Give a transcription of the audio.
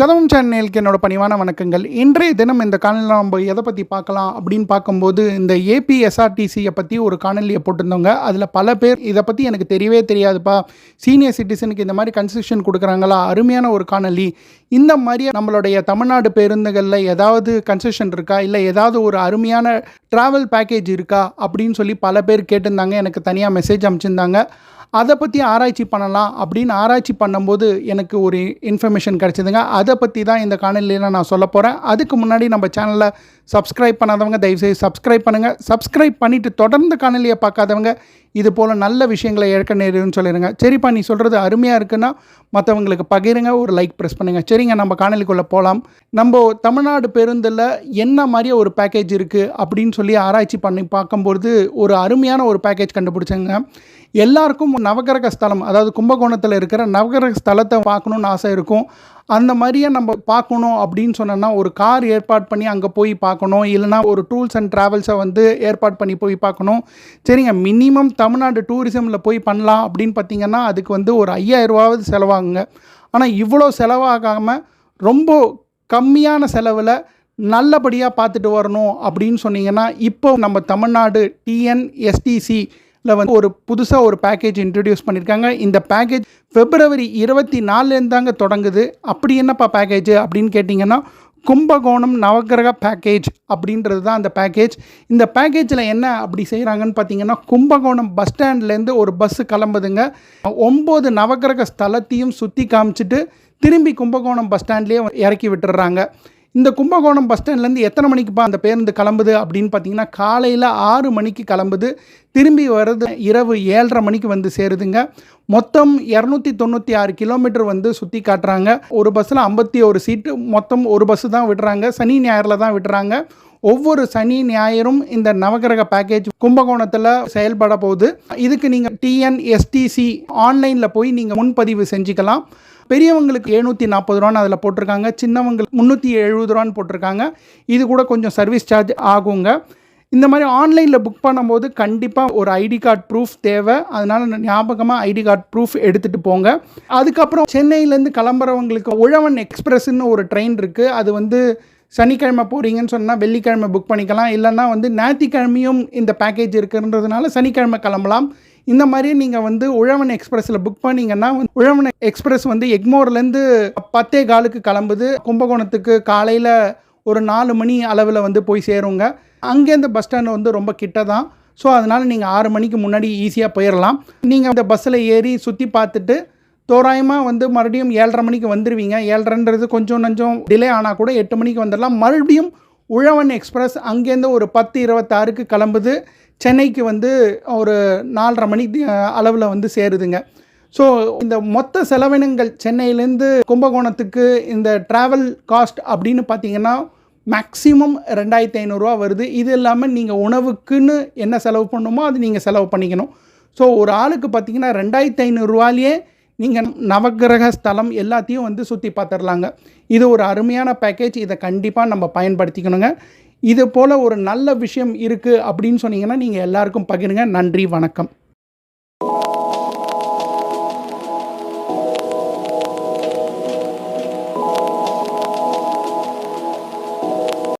கதவும் சேனலுக்கு என்னோட பணிவான வணக்கங்கள். இன்றைய தினம் இந்த காணொலியில் நம்ம எதை பற்றி பார்க்கலாம் அப்படின்னு பார்க்கும்போது இந்த ஏபிஎஸ்ஆர்டிசியை பற்றி ஒரு காணொலியை போட்டிருந்தோங்க அதில் பல பேர் இதை பற்றி எனக்கு தெரியவே தெரியாதுப்பா. சீனியர் சிட்டிசனுக்கு இந்த மாதிரி கன்செஷன் கொடுக்குறாங்களா? அருமையான ஒரு காணொலி இந்த மாதிரி நம்மளுடைய தமிழ்நாடு பேருந்துகளில் ஏதாவது கன்செஷன் இருக்கா? இல்லை ஏதாவது ஒரு அருமையான ட்ராவல் பேக்கேஜ் இருக்கா? அப்படின்னு சொல்லி பல பேர் கேட்டிருந்தாங்க. எனக்கு தனியாக மெசேஜ் அனுப்பிச்சிருந்தாங்க. அதை பற்றி ஆராய்ச்சி பண்ணலாம் அப்படின்னு ஆராய்ச்சி பண்ணும்போது எனக்கு ஒரு இன்ஃபர்மேஷன் கிடச்சிதுங்க. அதை பற்றி தான் இந்த காணொலியில் நான் சொல்ல போகிறேன் அதுக்கு முன்னாடி நம்ம சேனலை சப்ஸ்கிரைப் பண்ணாதவங்க தயவுசெய்து சப்ஸ்கிரைப் பண்ணுங்கள் சப்ஸ்கிரைப் பண்ணிவிட்டு தொடர்ந்து காணொலியை பார்க்காதவங்க இது போல் நல்ல விஷயங்களை இழக்க நேருன்னு சொல்லிடுங்க சரிப்பா நீ சொல்கிறது அருமையாக இருக்குன்னா மற்றவங்களுக்கு பகிருங்க ஒரு லைக் ப்ரெஸ் பண்ணுங்கள் சரிங்க நம்ம காணொலிக்குள்ளே போகலாம் நம்ம தமிழ்நாடு பேருந்தில் என்ன மாதிரியே ஒரு பேக்கேஜ் இருக்குது அப்படின்னு சொல்லி ஆராய்ச்சி பண்ணி பார்க்கும்போது ஒரு அருமையான ஒரு பேக்கேஜ் கண்டுபிடிச்சங்க. எல்லாருக்கும் நவகிரக ஸ்தலம் அதாவது கும்பகோணத்தில் இருக்கிற நவகிரக ஸ்தலத்தை பார்க்கணுன்னு ஆசை இருக்கும். அந்த மாதிரியே நம்ம பார்க்கணும் அப்படின்னு சொன்னோன்னா ஒரு கார் ஏற்பாடு பண்ணி அங்கே போய் பார்க்கணும். இல்லைனா ஒரு டூல்ஸ் அண்ட் ட்ராவல்ஸை வந்து ஏற்பாடு பண்ணி போய் பார்க்கணும். சரிங்க மினிமம் தமிழ்நாடு டூரிசமில் போய் பண்ணலாம் அப்படின்னு பார்த்தீங்கன்னா அதுக்கு வந்து ஒரு ஐயாயிரரூவாவது செலவாகுங்க. ஆனால் இவ்வளோ செலவாகாமல் ரொம்ப கம்மியான செலவில் நல்லபடியாக பார்த்துட்டு வரணும் அப்படின்னு சொன்னீங்கன்னா இப்போ நம்ம தமிழ்நாடு டிஎன்எஸ்டிசி இல்லை வந்து ஒரு புதுசாக ஒரு பேக்கேஜ் இன்ட்ரடியூஸ் பண்ணியிருக்காங்க இந்த பேக்கேஜ் பிப்ரவரி இருபத்தி நாலுலேருந்து தாங்க தொடங்குது. அப்படி என்னப்பா பேக்கேஜ் அப்படின்னு கேட்டிங்கன்னா கும்பகோணம் நவகிரக பேக்கேஜ் அப்படின்றது தான் அந்த பேக்கேஜ் இந்த பேக்கேஜில் என்ன அப்படி செய்கிறாங்கன்னு பார்த்தீங்கன்னா கும்பகோணம் பஸ் ஸ்டாண்ட்லேருந்து ஒரு பஸ்ஸு கிளம்புதுங்க. ஒம்பது நவகிரக ஸ்தலத்தையும் சுற்றி காமிச்சிட்டு திரும்பி கும்பகோணம் பஸ் ஸ்டாண்ட்லேயே இறக்கி விட்டுறாங்க. இந்த கும்பகோணம் பஸ் ஸ்டாண்ட்லேருந்து எத்தனை மணிக்குப்பா அந்த பேருந்து கிளம்புது அப்படின்னு பார்த்தீங்கன்னா காலையில் ஆறு மணிக்கு கிளம்புது. திரும்பி வர்றது இரவு ஏழரை மணிக்கு வந்து சேருதுங்க. மொத்தம் இரநூத்தி தொண்ணூற்றி ஆறு கிலோமீட்டர் வந்து சுற்றி காட்டுறாங்க. ஒரு பஸ்ஸில் ஐம்பத்தி ஒரு சீட்டு மொத்தம் ஒரு பஸ்ஸு தான் விடுறாங்க. சனி ஞாயிறில் தான் விடுறாங்க. ஒவ்வொரு சனி ஞாயிறும் இந்த நவகிரக பேக்கேஜ் கும்பகோணத்தில் செயல்பட போகுது. இதுக்கு நீங்கள் டிஎன்எஸ்டிசி ஆன்லைனில் போய் நீங்கள் முன்பதிவு செஞ்சுக்கலாம். பெரியவங்களுக்கு எழுநூற்றி நாற்பது ரூபான்னு அதில் போட்டிருக்காங்க சின்னவங்களுக்கு முந்நூற்றி எழுபது ரூபான்னு போட்டிருக்காங்க. இது கூட கொஞ்சம் சர்வீஸ் சார்ஜ் ஆகுங்க. இந்த மாதிரி ஆன்லைனில் புக் பண்ணும்போது கண்டிப்பாக ஒரு ஐடி கார்டு ப்ரூஃப் தேவை. அதனால் ஞாபகமாக ஐடி கார்டு ப்ரூஃப் எடுத்துகிட்டு போங்க. அதுக்கப்புறம் சென்னையிலேருந்து கிளம்புறவங்களுக்கு உழவன் எக்ஸ்பிரஸ்ன்னு ஒரு ட்ரெயின் இருக்குது அது வந்து சனிக்கிழமை போகிறீங்கன்னு சொன்னால் வெள்ளிக்கிழமை புக் பண்ணிக்கலாம். இல்லைன்னா வந்து ஞாயிற்றுக்கிழமையும் இந்த பேக்கேஜ் இருக்குன்றதுனால சனிக்கிழமை கிளம்பலாம். இந்த மாதிரி நீங்கள் வந்து உழவன் எக்ஸ்பிரஸில் புக் பண்ணிங்கன்னா உழவன் எக்ஸ்பிரஸ் வந்து எக்மோர்லேருந்து பத்தே காலுக்கு கிளம்புது. கும்பகோணத்துக்கு காலையில் ஒரு நாலு மணி அளவில் வந்து போய் சேருங்க. அங்கேருந்து பஸ் ஸ்டாண்டு வந்து ரொம்ப கிட்ட தான் ஸோ அதனால் நீங்கள் ஆறு மணிக்கு முன்னாடி ஈஸியாக போயிடலாம் நீங்கள் அந்த பஸ்ஸில் ஏறி சுற்றி பார்த்துட்டு தோராயமாக வந்து மறுபடியும் ஏழரை மணிக்கு வந்துடுவீங்க ஏழரைன்றது கொஞ்சம் கொஞ்சம் டிலே ஆனால் கூட எட்டு மணிக்கு வந்துடலாம் மறுபடியும் உழவன் எக்ஸ்பிரஸ் அங்கேருந்து ஒரு பத்து இருபத்தாறுக்கு கிளம்புது. சென்னைக்கு வந்து ஒரு நாலரை மணி அளவில் வந்து சேருதுங்க. ஸோ இந்த மொத்த செலவினங்கள் சென்னையிலேருந்து கும்பகோணத்துக்கு இந்த ட்ராவல் காஸ்ட் அப்படின்னு பார்த்தீங்கன்னா மேக்ஸிமம் ரெண்டாயிரத்தி ஐநூறுரூவா வருது. இது இல்லாமல் நீங்கள் உணவுக்குன்னு என்ன செலவு பண்ணணுமோ அது நீங்கள் செலவு பண்ணிக்கணும். ஸோ ஒரு ஆளுக்கு பார்த்தீங்கன்னா ரெண்டாயிரத்தி ஐநூறுரூவாலேயே நீங்கள் நவகிரக ஸ்தலம் எல்லாத்தையும் வந்து சுற்றி பார்த்துடலாங்க இது ஒரு அருமையான பேக்கேஜ் இதை கண்டிப்பாக நம்ம பயன்படுத்திக்கணுங்க. இது போல் ஒரு நல்ல விஷயம் இருக்குது அப்படின்னு சொன்னீங்கன்னா நீங்கள் எல்லாருக்கும் பகிருங்க. நன்றி வணக்கம்.